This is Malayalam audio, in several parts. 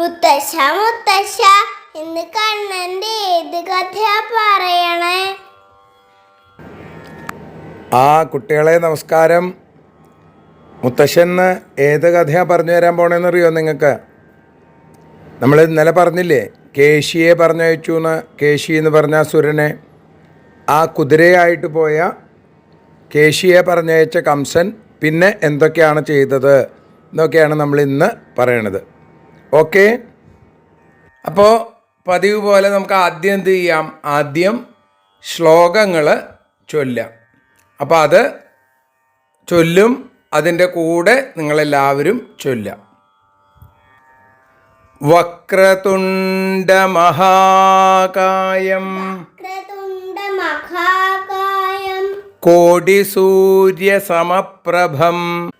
മുത്തശ്ശ മുത്തശ്ശ ഇന്ന് കണ്ണന്റെ ഏത് കഥയാ പറയണേ? ആ കുട്ടികളെ നമസ്കാരം. മുത്തശ്ശന്ന് ഏത് കഥയാണ് പറഞ്ഞു തരാൻ പോണേന്നറിയോ നിങ്ങൾക്ക്? നമ്മൾ ഇന്നലെ പറഞ്ഞില്ലേ കേശിയെ പറഞ്ഞയച്ചു എന്ന് കേശി എന്ന് പറഞ്ഞ സുരനെ. ആ കുതിരയായിട്ട് പോയ കേശിയെ പറഞ്ഞയച്ച കംസൻ പിന്നെ എന്തൊക്കെയാണ് ചെയ്തത് എന്നൊക്കെയാണ് നമ്മൾ ഇന്ന് പറയണത്. ഓക്കെ. അപ്പോൾ പതിവ് പോലെ നമുക്ക് ആദ്യം എന്ത് ചെയ്യാം? ആദ്യം ശ്ലോകങ്ങൾ ചൊല്ലാം അപ്പോൾ അത് ചൊല്ലും അതിന്റെ കൂടെ നിങ്ങളെല്ലാവരും ചൊല്ലാം വക്രതുണ്ടമഹാകായം കോടിസൂര്യസമപ്രഭം സൂര്യം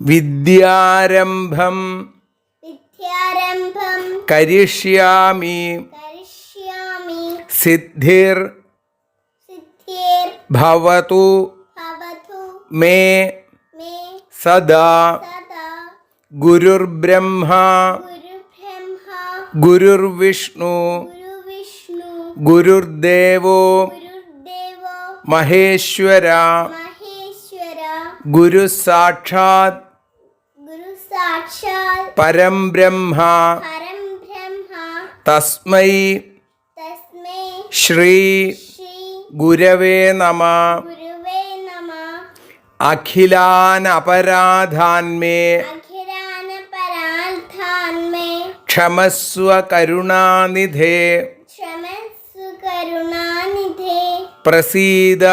വിദ്യാരംഭം വിദ്യാരംഭം കരിഷ്യാമി കരിഷ്യാമി സിദ്ധിർ സിദ്ധിർ ഭവതു ഭവതു മേ മേ സദാ സദാ ഗുരുർബ്രഹ്മ ഗുരുർവിഷ്ണു ഗുരുവിഷ്ണു ഗുരുർദേവോ മഹേശ്വര മഹേശ്വര ഗുരു സാക്ഷാത് ഗുരു സാക്ഷാൽ പരം ബ്രഹ്മ തസ്മൈ തസ്മൈ ശ്രീ ഗുരവേ നമ ഗുരുവേ നമ. അഖിലാൻ അപരാധാൻമേ അഖിരാന പരാർത്ഥാന്മേ ക്ഷമസ്വ കരുണാനിധേ. കരുണാനിധേ പ്രസീദ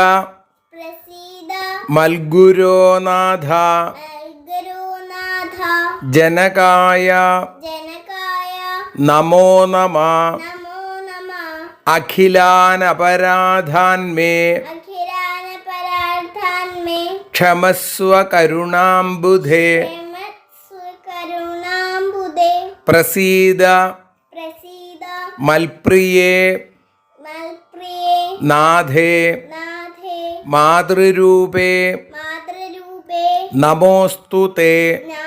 പ്രസീദ മൽഗുരോനാഥ ഗുരുനാഥ ജനകായ നമോ നമ അഖിലാനപരാധാൻമേ ക്ഷമസ്വ കരുണാംബുധേ പ്രസീദ മൽപ്രിയേ നാഥേ മാതൃരൂപേ നമോസ്തു തേ നമോസ്തുതേ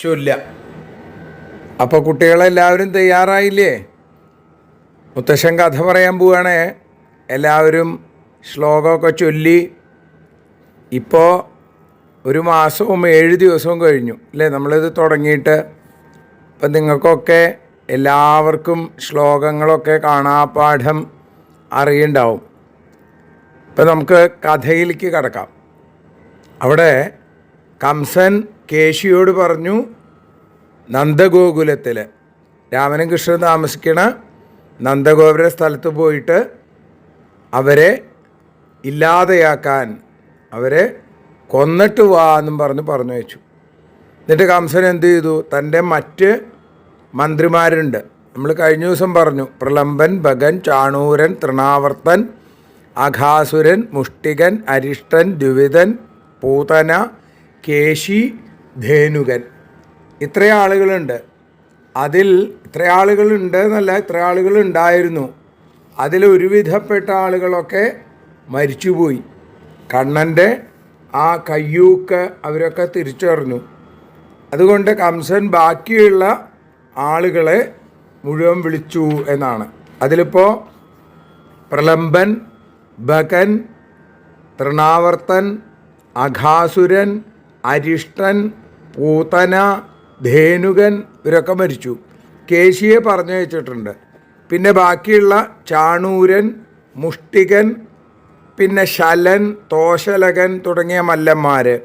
ചൊല്ല അപ്പോൾ കുട്ടികളെല്ലാവരും തയ്യാറായില്ലേ? മുത്തശ്ശൻ കഥ പറയാൻ പോവുകയാണേ എല്ലാവരും ശ്ലോകമൊക്കെ ചൊല്ലി. ഇപ്പോൾ ഒരു മാസവും ഏഴ് ദിവസവും കഴിഞ്ഞു അല്ലേ? നമ്മളിത് തുടങ്ങിയിട്ട് അപ്പം നിങ്ങൾക്കൊക്കെ എല്ലാവർക്കും ശ്ലോകങ്ങളൊക്കെ കാണാപ്പാഠം അറിയുണ്ടാവും. ഇപ്പം നമുക്ക് കഥയിലേക്ക് കടക്കാം. അവിടെ കംസൻ കേശിയോട് പറഞ്ഞു നന്ദഗോകുലത്തിൽ രാമനും കൃഷ്ണനും താമസിക്കണ നന്ദഗോപുര സ്ഥലത്ത് പോയിട്ട് അവരെ ഇല്ലാതെയാക്കാൻ അവരെ കൊന്നിട്ട് വാ എന്നും പറഞ്ഞ് പറഞ്ഞു വെച്ചു എന്നിട്ട് കംസൻ എന്ത് ചെയ്തു? തന്റെ മറ്റ് മന്ത്രിമാരുണ്ട്. നമ്മൾ കഴിഞ്ഞ ദിവസം പറഞ്ഞു പ്രലംബൻ ഭഗൻ ചാണൂരൻ തൃണാവർത്തൻ അഘാസുരൻ മുഷ്ടികൻ അരിഷ്ടൻ ദ്വിവിധൻ പൂതന കേശി ധേനുകൻ. ഇത്ര ആളുകളുണ്ട്. അതിൽ ഇത്ര ആളുകളുണ്ട് എന്നല്ല ഇത്ര ആളുകൾ ഉണ്ടായിരുന്നു അതിൽ ഒരുവിധപ്പെട്ട ആളുകളൊക്കെ മരിച്ചുപോയി. കണ്ണന്റെ ആ കയ്യൂക്ക് അവരൊക്കെ തിരിച്ചറിഞ്ഞു. അതുകൊണ്ട് കംസൻ ബാക്കിയുള്ള ആളുകളെ മുഴുവൻ വിളിച്ചു എന്നാണ്. അതിലിപ്പോൾ പ്രലംബൻ ബകൻ തൃണാവർത്തൻ അഘാസുരൻ അരിഷ്ടൻ പൂതന ധേനുകൻ ഇവരൊക്കെ മരിച്ചു. കേശിയെ പറഞ്ഞു വെച്ചിട്ടുണ്ട് പിന്നെ ബാക്കിയുള്ള ചാണൂരൻ മുഷ്ടികൻ പിന്നെ ശലൻ തോശലകൻ തുടങ്ങിയ മല്ലന്മാർ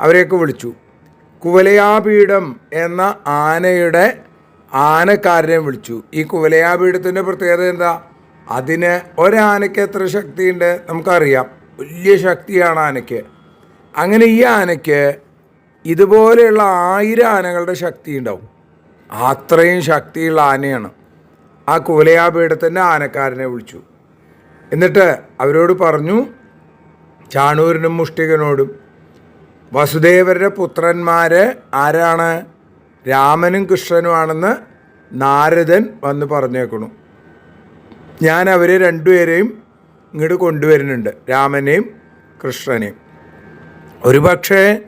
അവരെയൊക്കെ വിളിച്ചു. കുവലയാപീഠം എന്ന ആനയുടെ ആനക്കാരനെ വിളിച്ചു. ഈ കുവലയാപീഠത്തിന്റെ പ്രത്യേകത എന്താ? അതിന് ഒരാനയ്ക്ക് എത്ര ശക്തിയുണ്ട്? നമുക്കറിയാം. വലിയ ശക്തിയാണ് ആനയ്ക്ക്. അങ്ങനെ ഈ ആനയ്ക്ക് ഇതുപോലെയുള്ള ആയിരം ആനകളുടെ ശക്തി ഉണ്ടാവും. അത്രയും ശക്തിയുള്ള ആനയാണ്. ആ കുവലയാപീഠത്തിന്റെ ആനക്കാരനെ വിളിച്ചു. എന്നിട്ട് അവരോട് പറഞ്ഞു ചാണൂരിനും മുഷ്ടികനോടും വസുദേവരുടെ പുത്രന്മാർ ആരാണ്? രാമനും കൃഷ്ണനുമാണെന്ന് നാരദൻ വന്ന് പറഞ്ഞേക്കണു ഞാൻ അവരെ രണ്ടുപേരെയും ഇങ്ങോട്ട് കൊണ്ടുവരുന്നുണ്ട് രാമനെയും കൃഷ്ണനെയും. ഒരുപക്ഷേ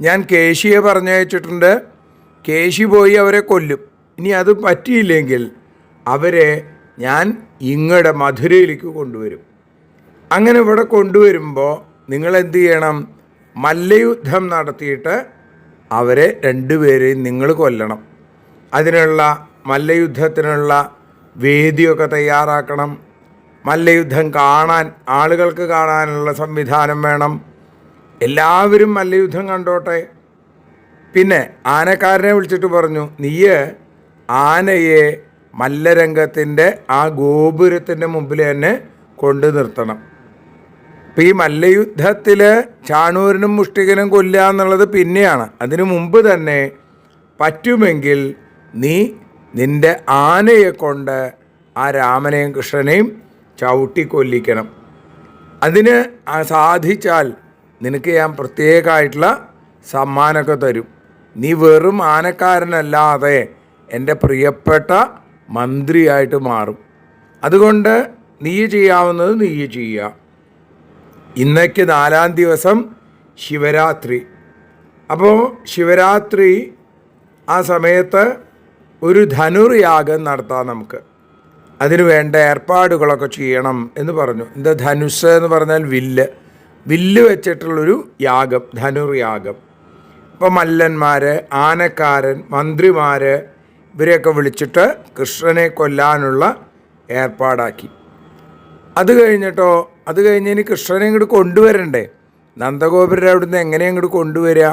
ഞാൻ കേശിയെ പറഞ്ഞയച്ചിട്ടുണ്ട്. കേശി പോയി അവരെ കൊല്ലും. ഇനി അത് പറ്റിയില്ലെങ്കിൽ അവരെ ഞാൻ ഇങ്ങടെ മധുരയിലേക്ക് കൊണ്ടുവരും. അങ്ങനെ ഇവിടെ കൊണ്ടുവരുമ്പോൾ നിങ്ങൾ എന്ത് ചെയ്യണം? മല്ലയുദ്ധം നടത്തിയിട്ട് അവരെ രണ്ടുപേരെയും നിങ്ങൾ കൊല്ലണം. അതിനുള്ള മല്ലയുദ്ധത്തിനുള്ള വേദിയൊക്കെ തയ്യാറാക്കണം. മല്ലയുദ്ധം കാണാൻ ആളുകൾക്ക് കാണാനുള്ള സംവിധാനം വേണം. എല്ലാവരും മല്ലയുദ്ധം കണ്ടോട്ടെ. പിന്നെ ആനക്കാരനെ വിളിച്ചിട്ട് പറഞ്ഞു നീയ് ആനയെ മല്ലരംഗത്തിന്റെ ആ ഗോപുരത്തിന്റെ മുമ്പിൽ തന്നെ കൊണ്ടു നിർത്തണം. ഇപ്പം ഈ മല്ലയുദ്ധത്തിൽ ചാണൂരിനും മുഷ്ടികനും കൊല്ലുക എന്നുള്ളത് പിന്നെയാണ്. അതിനു മുമ്പ് തന്നെ പറ്റുമെങ്കിൽ നീ നിന്റെ ആനയെ കൊണ്ട് ആ രാമനെയും കൃഷ്ണനെയും ചവിട്ടിക്കൊല്ലിക്കണം അതിന് സാധിച്ചാൽ നിനക്ക് ഞാൻ പ്രത്യേകമായിട്ടുള്ള സമ്മാനമൊക്കെ തരും. നീ വെറും ആനക്കാരനല്ലാതെ എന്റെ പ്രിയപ്പെട്ട മന്ത്രിയായിട്ട് മാറും. അതുകൊണ്ട് നീ ചെയ്യാവുന്നത് നീ ചെയ്യുക. ഇന്നേക്ക് നാലാം ദിവസം ശിവരാത്രി. അപ്പോൾ ശിവരാത്രി ആ സമയത്ത് ഒരു ധനുർ യാഗം നടത്താം നമുക്ക്. അതിനു വേണ്ട ഏർപ്പാടുകളൊക്കെ ചെയ്യണം എന്ന് പറഞ്ഞു. എന്താ ധനുസ് എന്ന് പറഞ്ഞാൽ വില്ല്. വില്ല് വെച്ചിട്ടുള്ളൊരു യാഗം ധനുർയാഗം. ഇപ്പോൾ മല്ലന്മാർ ആനക്കാരൻ മന്ത്രിമാർ ഇവരെയൊക്കെ വിളിച്ചിട്ട് കൃഷ്ണനെ കൊല്ലാനുള്ള ഏർപ്പാടാക്കി. അത് കഴിഞ്ഞിട്ടോ അത് കഴിഞ്ഞ് ഇനി കൃഷ്ണനെ ഇങ്ങോട്ട് കൊണ്ടുവരണ്ടേ? നന്ദഗോപുരം അവിടുന്ന് എങ്ങനെ ഇങ്ങോട്ട് കൊണ്ടുവരിക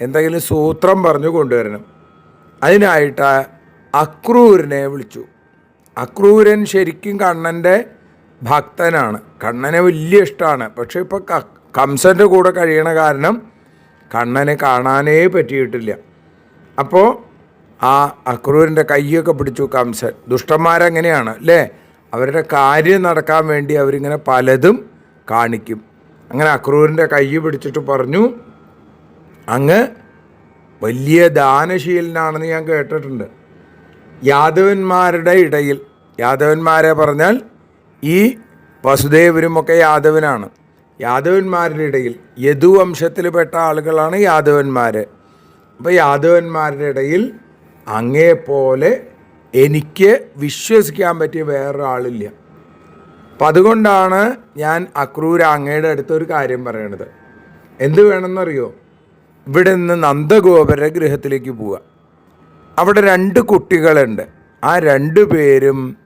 എന്തെങ്കിലും സൂത്രം പറഞ്ഞു കൊണ്ടുവരണം. അതിനായിട്ട് അക്രൂരനെ വിളിച്ചു. അക്രൂരൻ ശരിക്കും കണ്ണന്റെ ഭക്തനാണ്. കണ്ണനെ വലിയ ഇഷ്ടമാണ്. പക്ഷേ ഇപ്പോൾ കംസന്റെ കൂടെ കഴിയണ കാരണം കണ്ണനെ കാണാനേ പറ്റിയിട്ടില്ല. അപ്പോൾ ആ അക്രൂരിന്റെ കൈയൊക്കെ പിടിച്ചു കംസൻ. ദുഷ്ടന്മാരങ്ങനെയാണ് അല്ലേ? അവരുടെ കാര്യം നടക്കാൻ വേണ്ടി അവരിങ്ങനെ പലതും കാണിക്കും. അങ്ങനെ അക്രൂരിന്റെ കൈ പിടിച്ചിട്ട് പറഞ്ഞു അങ്ങ് വലിയ ദാനശീലനാണെന്ന് ഞാൻ കേട്ടിട്ടുണ്ട്. യാദവന്മാരുടെ ഇടയിൽ യാദവന്മാരെ പറഞ്ഞാൽ ഈ വസുദേവരുമൊക്കെ യാദവനാണ്. യാദവന്മാരുടെ ഇടയിൽ യദുവംശത്തിൽപ്പെട്ട ആളുകളാണ് യാദവന്മാർ അപ്പോൾ യാദവന്മാരുടെ ഇടയിൽ അങ്ങേപ്പോലെ എനിക്ക് വിശ്വസിക്കാൻ പറ്റിയ വേറൊരാളില്ല. അപ്പം അതുകൊണ്ടാണ് ഞാൻ അക്രൂര അങ്ങയുടെ അടുത്ത് ഒരു കാര്യം പറയണത്. എന്ത് വേണമെന്നറിയോ? ഇവിടെ നിന്ന് നന്ദഗോപര ഗൃഹത്തിലേക്ക് പോവുക. അവിടെ രണ്ട് കുട്ടികളുണ്ട്. ആ രണ്ടു പേരും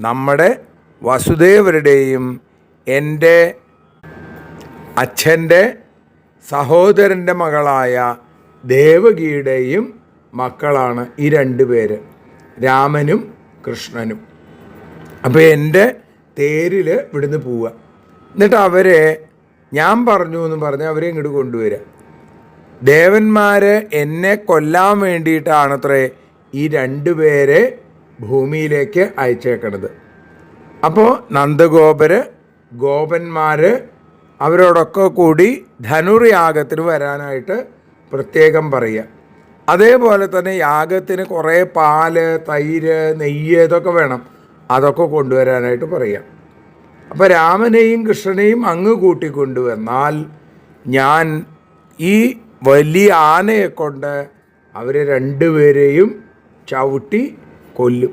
നമ്മുടെ വസുദേവരുടെയും എന്റെ അച്ഛന്റെ സഹോദരന്റെ മകളായ ദേവകിയുടെയും മക്കളാണ് ഈ രണ്ട് പേര്. രാമനും കൃഷ്ണനും. അപ്പോൾ എന്റെ തേരിൽ ഇവിടുന്ന് പോവുക. എന്നിട്ട് അവരെ ഞാൻ പറഞ്ഞു എന്ന് പറഞ്ഞ് അവരെ ഇങ്ങോട്ട് കൊണ്ടുവരിക. ദേവന്മാർ എന്നെ കൊല്ലാൻ വേണ്ടിയിട്ടാണത്രേ ഈ രണ്ടുപേരെ ഭൂമിയിലേക്ക് അയച്ചേക്കണത്. അപ്പോൾ നന്ദഗോപര് ഗോപന്മാർ അവരോടൊക്കെ കൂടി ധനുർയാഗത്തിന് വരാനായിട്ട് പ്രത്യേകം പറയുക. അതേപോലെ തന്നെ യാഗത്തിന് കുറേ പാൽ തൈര് നെയ്യ് ഇതൊക്കെ വേണം. അതൊക്കെ കൊണ്ടുവരാനായിട്ട് പറയാം അപ്പോൾ രാമനെയും കൃഷ്ണനെയും അങ്ങ് കൂട്ടിക്കൊണ്ടുവന്നാൽ ഞാൻ ഈ വലിയ ആനയെ കൊണ്ട് അവരെ രണ്ടുപേരെയും ചവിട്ടി കൊല്ലും.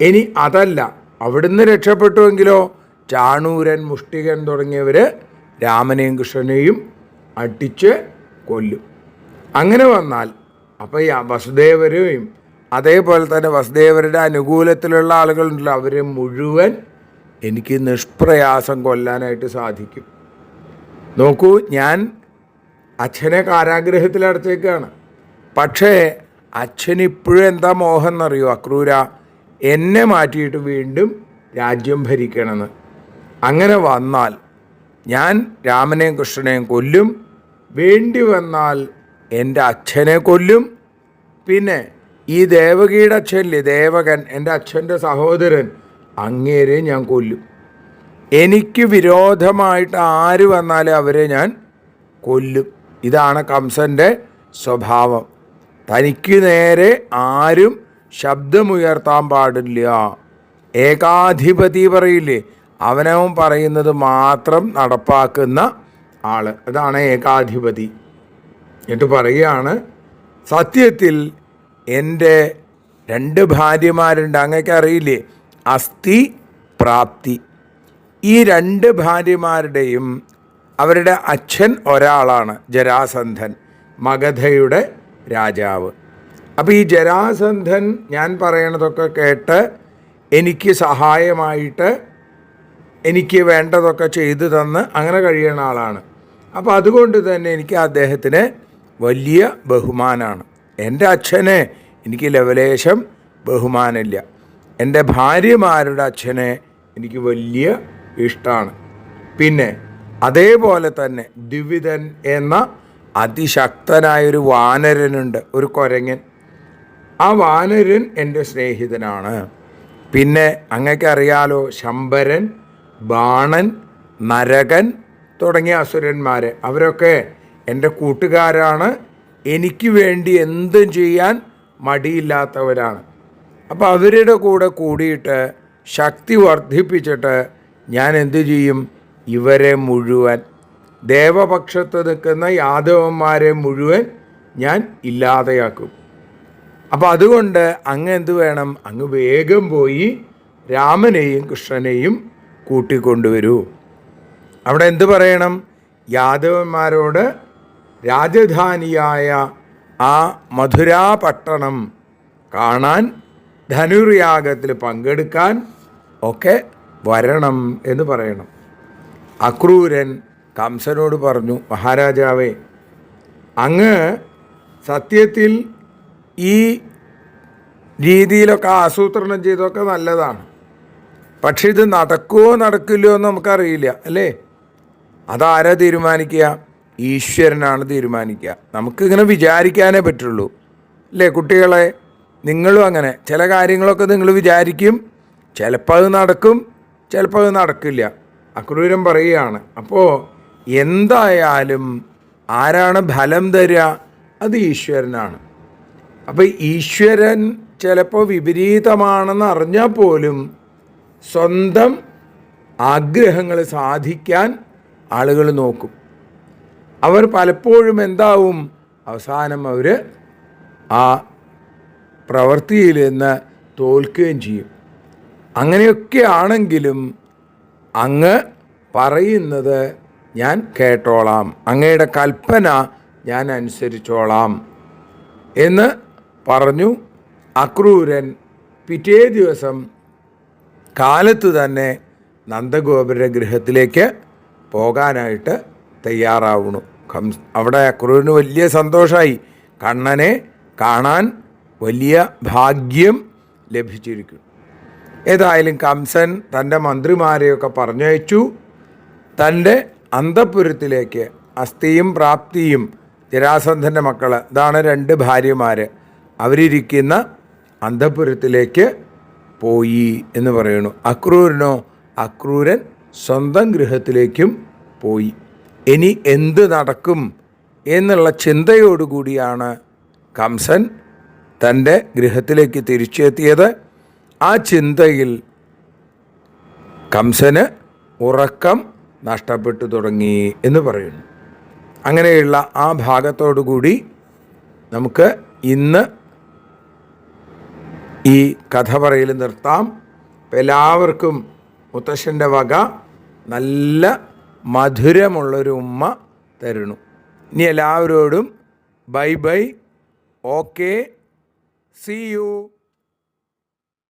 ഇനി അതല്ല അവിടുന്ന് രക്ഷപ്പെട്ടുവെങ്കിലോ? ചാണൂരൻ മുഷ്ടികൻ തുടങ്ങിയവർ രാമനെയും കൃഷ്ണനെയും അടിച്ച് കൊല്ലും. അങ്ങനെ വന്നാൽ അപ്പോൾ ഈ വസുദേവരെയും അതേപോലെ തന്നെ വസുദേവരുടെ അനുകൂലത്തിലുള്ള ആളുകളുണ്ടല്ലോ അവരെ മുഴുവൻ എനിക്ക് നിഷ്പ്രയാസം കൊല്ലാനായിട്ട് സാധിക്കും. നോക്കൂ ഞാൻ അച്ഛനെ കാരാഗ്രഹത്തിൽ അടച്ചേക്കാണ് പക്ഷേ അച്ഛൻ ഇപ്പോഴും എന്താ മോഹം എന്നറിയോ അക്രൂര എന്നെ മാറ്റിയിട്ട് വീണ്ടും രാജ്യം ഭരിക്കണമെന്ന്. അങ്ങനെ വന്നാൽ ഞാൻ രാമനെയും കൃഷ്ണനെയും കൊല്ലും. വേണ്ടി വന്നാൽ എന്റെ അച്ഛനെ കൊല്ലും. പിന്നെ ഈ ദേവകിയുടെ അച്ഛനില്ലേ ദേവകൻ എന്റെ അച്ഛന്റെ സഹോദരൻ അങ്ങേരെ ഞാൻ കൊല്ലും. എനിക്ക് വിരോധമായിട്ട് ആര് വന്നാലും അവരെ ഞാൻ കൊല്ലും. ഇതാണ് കംസന്റെ സ്വഭാവം. തനിക്ക് നേരെ ആരും ശബ്ദമുയർത്താൻ പാടില്ല. ഏകാധിപതി പറയില്ലേ അവനവൻ പറയുന്നത് മാത്രം നടപ്പാക്കുന്ന ആൾ അതാണ് ഏകാധിപതി. എന്നിട്ട് പറയുകയാണ് സത്യത്തിൽ എന്റെ രണ്ട് ഭാര്യമാരുണ്ട്. അങ്ങേക്ക് അറിയില്ലേ? അസ്ഥി പ്രാപ്തി. ഈ രണ്ട് ഭാര്യമാരുടെയും അവരുടെ അച്ഛൻ ഒരാളാണ് ജരാസന്ധൻ മഗധയുടെ രാജാവ്. അപ്പോൾ ഈ ജരാസന്ധൻ ഞാൻ പറയണതൊക്കെ കേട്ട് എനിക്ക് സഹായമായിട്ട് എനിക്ക് വേണ്ടതൊക്കെ ചെയ്തു തന്ന് അങ്ങനെ കഴിയുന്ന ആളാണ്. അപ്പോൾ അതുകൊണ്ട് തന്നെ എനിക്ക് അദ്ദേഹത്തിന് വലിയ ബഹുമാനമാണ് എന്റെ അച്ഛനെ എനിക്ക് ലവലേശം ബഹുമാനമില്ല എന്റെ ഭാര്യമാരുടെ അച്ഛനെ എനിക്ക് വലിയ ഇഷ്ടമാണ് പിന്നെ അതേപോലെ തന്നെ ദ്വിവിധൻ എന്ന അതിശക്തനായൊരു വാനരനുണ്ട് ഒരു കൊരങ്ങൻ. ആ വാനരൻ എന്റെ സ്നേഹിതനാണ്. പിന്നെ അങ്ങക്കറിയാലോ ശമ്പരൻ ബാണൻ നരകൻ തുടങ്ങിയ അസുരന്മാർ അവരൊക്കെ എന്റെ കൂട്ടുകാരാണ്. എനിക്ക് വേണ്ടി എന്തും ചെയ്യാൻ മടിയില്ലാത്തവരാണ്. അപ്പോൾ അവരുടെ കൂടെ കൂടിയിട്ട് ശക്തി വർദ്ധിപ്പിച്ചിട്ട് ഞാൻ എന്തു ചെയ്യും? ഇവരെ മുഴുവൻ ദേവപക്ഷത്ത് നിൽക്കുന്ന യാദവന്മാരെ മുഴുവൻ ഞാൻ ഇല്ലാതെയാക്കും. അപ്പോൾ അതുകൊണ്ട് അങ്ങ് എന്ത് വേണം? അങ്ങ് വേഗം പോയി രാമനെയും കൃഷ്ണനെയും കൂട്ടിക്കൊണ്ടുവരൂ. അവിടെ എന്ത് പറയണം? യാദവന്മാരോട് രാജധാനിയായ ആ മധുരാ പട്ടണം കാണാൻ ധനുർയാഗത്തിൽ പങ്കെടുക്കാൻ ഒക്കെ വരണം എന്ന് പറയണം. അക്രൂരൻ കംസനോട് പറഞ്ഞു മഹാരാജാവേ അങ്ങ് സത്യത്തിൽ ഈ രീതിയിലൊക്കെ ആസൂത്രണം ചെയ്തൊക്കെ നല്ലതാണ്. പക്ഷെ ഇത് നടക്കുമോ നടക്കില്ലയോ എന്ന് നമുക്കറിയില്ല അല്ലേ? അതാരാ തീരുമാനിക്കുക? ഈശ്വരനാണ് തീരുമാനിക്കുക. നമുക്കിങ്ങനെ വിചാരിക്കാനേ പറ്റുള്ളൂ അല്ലേ കുട്ടികളെ? നിങ്ങളും അങ്ങനെ. ചില കാര്യങ്ങളൊക്കെ നിങ്ങൾ വിചാരിക്കും ചിലപ്പോൾ അത് നടക്കും ചിലപ്പോൾ അത് നടക്കില്ല. അക്രൂരം പറയുകയാണ്. അപ്പോൾ എന്തായാലും ആരാണ് ഫലം തരിക അത് ഈശ്വരനാണ്. അപ്പോൾ ഈശ്വരൻ ചിലപ്പോൾ വിപരീതമാണെന്ന് അറിഞ്ഞാൽ പോലും സ്വന്തം ആഗ്രഹങ്ങൾ സാധിക്കാൻ ആളുകൾ നോക്കും. അവർ പലപ്പോഴും എന്താവും? അവസാനം അവർ ആ പ്രവൃത്തിയിൽ നിന്ന് തോൽക്കുകയും ചെയ്യും. അങ്ങനെയൊക്കെ ആണെങ്കിലും അങ്ങ് പറയുന്നത് ഞാൻ കേട്ടോളാം. അങ്ങയുടെ കൽപ്പന ഞാൻ അനുസരിച്ചോളാം എന്ന് പറഞ്ഞു അക്രൂരൻ പിറ്റേ ദിവസം കാലത്ത് തന്നെ നന്ദഗോപുര ഗൃഹത്തിലേക്ക് പോകാനായിട്ട് തയ്യാറാവണു കംസ് അവിടെ അക്രൂരിന് വലിയ സന്തോഷമായി കണ്ണനെ കാണാൻ വലിയ ഭാഗ്യം ലഭിച്ചിരിക്കും ഏതായാലും കംസൻ തന്റെ മന്ത്രിമാരെയൊക്കെ പറഞ്ഞയച്ചു. തന്റെ അന്തപുരത്തിലേക്ക് അസ്ഥിയും പ്രാപ്തിയും ജരാസന്ധന്റെ മക്കൾ ഇതാണ് രണ്ട് ഭാര്യമാർ അവരിയ്ക്കുന്ന അന്തപുരത്തിലേക്ക് പോയി എന്ന് പറയുന്നു. അക്രൂരനോ? അക്രൂരൻ സ്വന്തം ഗൃഹത്തിലേക്കും പോയി. ഇനി എന്ത് നടക്കും എന്നുള്ള ചിന്തയോടുകൂടിയാണ് കംസൻ തന്റെ ഗൃഹത്തിലേക്ക് തിരിച്ചെത്തിയത്. ആ ചിന്തയിൽ കംസന് ഉറക്കം നഷ്ടപ്പെട്ടു തുടങ്ങി എന്ന് പറയുന്നു. അങ്ങനെയുള്ള ആ ഭാഗത്തോടു കൂടി നമുക്ക് ഇന്ന് ഈ കഥ പറയൽ നിർത്താം. എല്ലാവർക്കും മുത്തശ്ശന്റെ വക നല്ല മധുരമുള്ളൊരു ഉമ്മ തരുന്നു. ഇനി എല്ലാവരോടും bye bye. Okay. See you